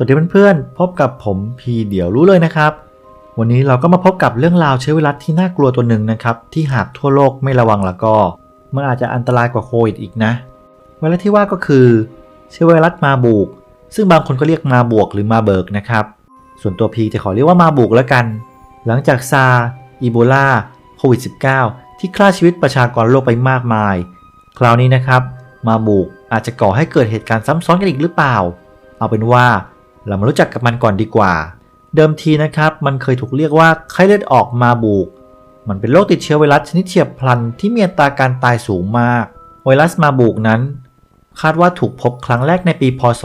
สวัสดีเพื่อนๆ พบกับผมพีเดี๋ยวรู้เลยนะครับ วันนี้เราก็มาพบกับเรื่องราวเชื้อไวรัสที่น่ากลัวตัวหนึ่งนะครับ ที่หากทั่วโลกไม่ระวังแล้วก็ มันอาจจะอันตรายกว่าโควิดอีกนะ ไวรัสที่ว่าก็คือ เชื้อไวรัสมาบูกซึ่งบางคนก็เรียกมาบวกหรือมาเบิกนะครับ ส่วนตัวพีจะขอเรียกว่ามาบุกแล้วกัน หลังจากซาอีโบลาโควิด -19 ที่ฆ่าชีวิตประชากรโลกไปมากมาย คราวนี้นะครับ มาบุกอาจจะก่อให้เกิดเหตุการณ์ซ้ำซ้อนกันอีกหรือเปล่า เอาเป็นว่า เรามารู้จักกับมันก่อนดีกว่า เดิมทีนะครับ มันเคยถูกเรียกว่าไข้เลือดออกมาบุก มันเป็นโรคติดเชื้อไวรัสชนิดเฉียบพลันที่มีอัตราการตายสูงมาก ไวรัสมาบุกนั้น คาดว่าถูกพบครั้งแรกในปี พศ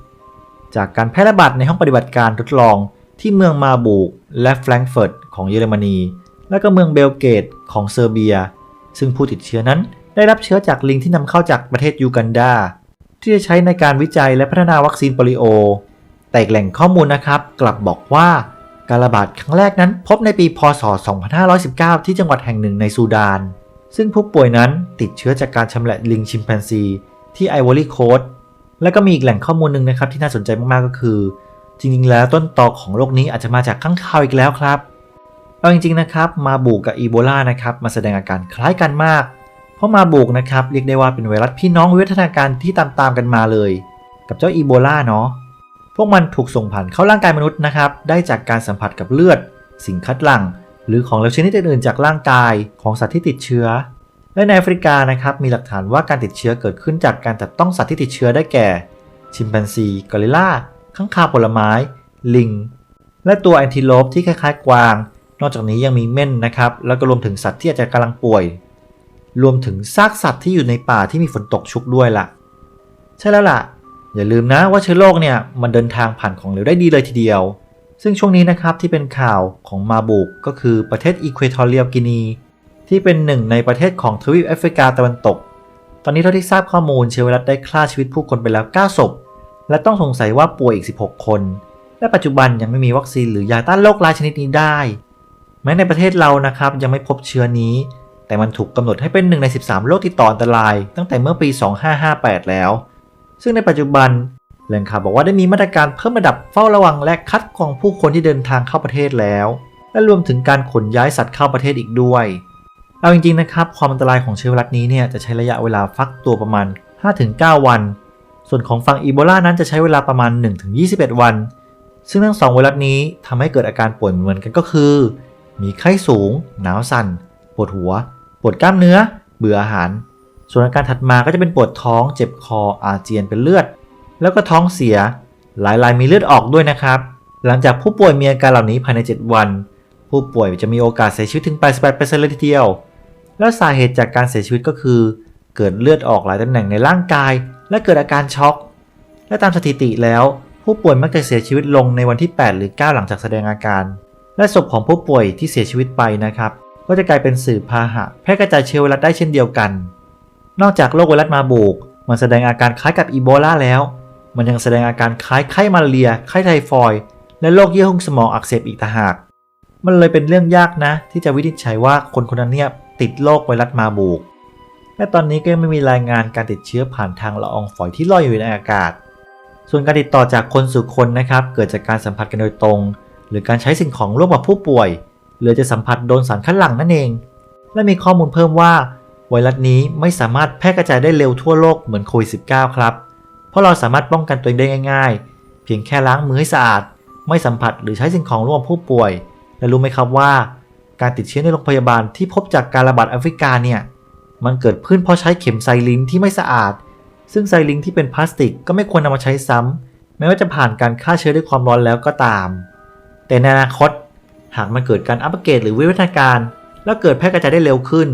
2510 จากการแพร่ระบาดในห้องปฏิบัติการทดลองที่เมืองมาบูกและแฟรงก์เฟิร์ตของเยอรมนี และก็เมืองเบลเกตของเซอร์เบีย ซึ่งผู้ติดเชื้อนั้นได้รับเชื้อจากลิงที่นำเข้าจากประเทศยูกันดา ที่จะใช้ในการวิจัยและพัฒนาวัคซีนโปลิโอ แต่แหล่งข้อมูลนะครับ กลับบอกว่าการระบาดครั้งแรกนั้นพบในปีพศ 2519 ที่จังหวัดแห่งหนึ่งในซูดาน ซึ่งผู้ป่วยนั้นติดเชื้อจากการชำแหละลิงชิมแปนซี ที่ไอวอรี่โคสตแล้วก็มีอีกแหล่งข้อมูลหนึ่งนะครับที่น่าสนใจมาก ๆ ก็คือ จริง ๆ แล้วต้นตอของโรคนี้อาจจะมาจากข้างคาวอีกแล้วครับ เอาจริง ๆ นะครับ มาบูกกับอีโบลานะครับมาแสดงอาการคล้ายกันมาก ราะมาบูกนะครับเรียกได้ว่าเป็นไวรัสพี่น้องวิวัฒนาการที่ตามๆกันมาเลย กับเจ้าอีโบลาเนาะพวกมันถูกส่งผ่านเข้าร่างกายมนุษย์นะครับ ได้จากการสัมผัสกับเลือด สิ่งคัดหลั่ง หรือของเหลวชนิดอื่นๆจากร่างกายของสัตว์ที่ติดเชื้อ และในแอฟริกานะครับมีหลักฐานว่าการติดเชื้อเกิดขึ้นจากการจับต้องสัตว์ที่ติดเชื้อได้แก่ ชิมแปนซีกอริลลาข้างคาวผลไม้ ลิง และตัวแอนติโลปที่คล้ายๆ กวาง นอกจากนี้ยังมีเม่นนะครับแล้วก็รวมถึงสัตว์ที่อาจจะกำลังป่วย รวมถึงซากสัตว์ที่อยู่ในป่าที่มีฝนตกชุกด้วยล่ะ ใช่แล้วล่ะ อย่าลืมนะว่าเชื้อโรคเนี่ยมันเดินทางผ่านของเหลวได้ดีเลยทีเดียว ซึ่งช่วงนี้นะครับที่เป็นข่าวของมาบุกก็คือประเทศอีควทอเรียลกินี ที่เป็นหนึ่งในประเทศของทวีปแอฟริกาตะวันตก ตอนนี้เท่าที่ทราบข้อมูลเชื้อไวรัสได้ฆ่าชีวิตผู้คนไปแล้ว 9 ศพ และต้องสงสัยว่าป่วยอีก 16 คน และปัจจุบันยังไม่มีวัคซีนหรือยาต้านโรครายชนิดนี้ได้ แม้ในประเทศเรานะครับยังไม่พบเชื้อนี้ แต่มันถูกกำหนดให้เป็นหนึ่งใน 13 โรคติดต่ออันตราย ตั้งแต่เมื่อปี 2558 แล้ว ซึ่งในปัจจุบันแหล่งข่าวบอกว่าได้มีมาตรการเพิ่มระดับเฝ้าระวังและคัดกรองผู้คนที่เดินทางเข้าประเทศแล้ว และรวมถึงการขนย้ายสัตว์เข้าประเทศอีกด้วย เอาจริงๆนะครับ ความอันตรายของเชื้อไวรัสนี้เนี่ยจะใช้ระยะเวลาฟักตัวประมาณ 5-9 วัน ส่วนของฝั่งอีโบลานั้นจะใช้เวลาประมาณ 1-21 วัน ซึ่งทั้งสองไวรัสนี้ทำให้เกิดอาการป่วยเหมือนกันก็คือ มีไข้สูง หนาวสั่น ปวดหัว ปวดกล้ามเนื้อ เบื่ออาหาร ส่วนอาการถัดมาก็จะเป็นปวดท้องเจ็บคออาเจียนเป็นเลือด แล้วก็ท้องเสีย หลายรายมีเลือดออกด้วยนะครับ หลังจากผู้ป่วยมีอาการเหล่านี้ภายใน 7 วัน ผู้ป่วยจะมีโอกาสเสียชีวิตถึง 88%เลยทีเดียว และสาเหตุจากการเสียชีวิตก็คือ เกิดเลือดออกหลายตำแหน่งในร่างกาย และเกิดอาการช็อก และตามสถิติแล้วผู้ป่วยมักจะเสียชีวิตลงในวันที่ 8 หรือ 9 หลังจากแสดงอาการ และศพของผู้ป่วยที่เสียชีวิตไปนะครับ ก็จะกลายเป็นสื่อพาหะแพร่กระจายเชื้อไวรัสได้เช่นเดียวกัน นอกจากโรคไวรัสมาบูกมันแสดงอาการคล้ายกับอีโบลาแล้ว มันยังแสดงอาการคล้ายไข้มาเรีย ไข้ไทฟอยด์และโรคเยื่อหุ้มสมองอักเสบอีกต่างหาก มันเลยเป็นเรื่องยากนะ ที่จะวินิจฉัยว่าคนคนนั้นเนี่ยติดโรคไวรัสมาบูกและตอนนี้ก็ยังไม่มีรายงานการติดเชื้อผ่านทางละอองฝอยที่ลอยอยู่ในอากาศ ส่วนการติดต่อจากคนสู่คนนะครับ เกิดจากการสัมผัสกันโดยตรง หรือการใช้สิ่งของร่วมกับผู้ป่วย หรือจะสัมผัสโดนสารคัดหลั่งนั่นเอง และมีข้อมูลเพิ่มว่า ไวรัสนี้ไม่สามารถแพร่กระจายได้เร็วทั่วโลกเหมือนโควิด -19 ครับ เพราะเราสามารถป้องกันตัวเองได้ง่าย ๆ เพียงแค่ล้างมือให้สะอาด ไม่สัมผัสหรือใช้สิ่งของร่วมผู้ป่วย และรู้ไหมครับว่า การติดเชื้อในโรงพยาบาลที่พบจากการระบาดแอฟริกาเนี่ยมันเกิดขึ้นเพราะใช้เข็มไซลิงที่ไม่สะอาด ซึ่งไซลิงที่เป็นพลาสติกก็ไม่ควรนำมาใช้ซ้ำแม้ว่าจะผ่านการฆ่าเชื้อด้วยความร้อนแล้วก็ตาม แต่ในอนาคต หากมันเกิดการอัปเกรดหรือวิวัฒนาการ แล้วเกิดแพร่กระจายได้เร็วขึ้น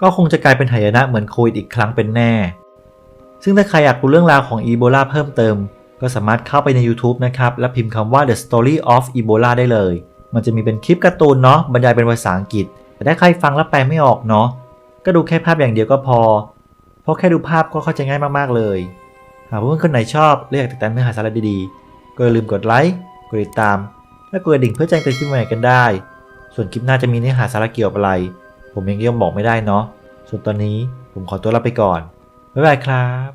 ก็คงจะกลายเป็นหายนะเหมือนโควิดอีกครั้งเป็นแน่ ซึ่งถ้าใครอยากรู้เรื่องราวของอีโบลาเพิ่มเติม ก็สามารถเข้าไปใน YouTube นะครับ และพิมพ์คำว่า The Story of Ebola ได้เลย มันจะมีเป็นคลิปการ์ตูนเนาะบรรยายเป็นภาษาอังกฤษ แต่ถ้าใครฟังแล้วแปลไม่ออกเนาะก็ดูแค่ภาพอย่างเดียวก็พอ เพราะแค่ดูภาพก็เข้าใจง่ายมากๆเลย หากเพื่อนคนไหนชอบและอยากติดตามเนื้อหาสาระดีๆก็อย่าลืมกดไลค์ กดติดตาม และกดกระดิ่งเพื่อแจ้งเตือนคลิปใหม่กันได้ ส่วนคลิปหน้าจะมีเนื้อหาสาระเกี่ยวอะไร ผมยังยังบอกไม่ได้เนาะ ส่วนตอนนี้ผมขอตัวลาไปก่อน บ๊ายบายครับ